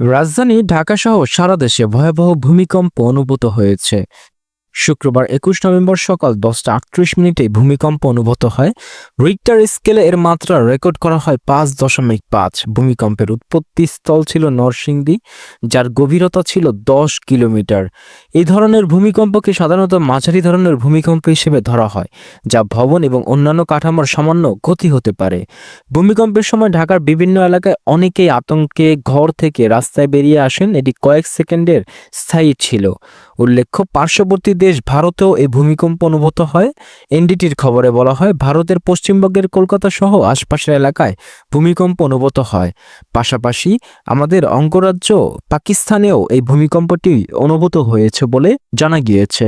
রাজধানী ঢাকাসহ সারা দেশে ভয়াবহ ভূমিকম্প অনুভূত হয়েছে। শুক্রবার একুশ নভেম্বর সকাল দশটা আটত্রিশ মিনিটে ভূমিকম্প অনুভূত হয়। রিক্টার স্কেলে এর মাত্রা রেকর্ড করা হয় পাঁচ দশমিক পাঁচ। ভূমিকম্পের উৎপত্তি স্থল ছিল নরসিংদী, যার গভীরতা ছিল দশ কিলোমিটার। এই ধরনের ভূমিকম্পকে সাধারণত মাঝারি ধরনের ভূমিকম্প হিসেবে ধরা হয়, যা ভবন এবং অন্যান্য কাঠামোর সামান্য ক্ষতি হতে পারে। ভূমিকম্পের সময় ঢাকার বিভিন্ন এলাকায় অনেকেই আতঙ্কে ঘর থেকে রাস্তায় বেরিয়ে আসেন। এটি কয়েক সেকেন্ডের স্থায়ী ছিল। উল্লেখ্য, পার্শ্ববর্তী দেশ ভারতেও এই ভূমিকম্প অনুভূত হয়। এনডিটির খবরে বলা হয়, ভারতের পশ্চিমবঙ্গের কলকাতা সহ আশপাশের এলাকায় ভূমিকম্প অনুভূত হয়। পাশাপাশি আমাদের অঙ্গরাজ্য পাকিস্তানেও এই ভূমিকম্পটি অনুভূত হয়েছে বলে জানা গিয়েছে।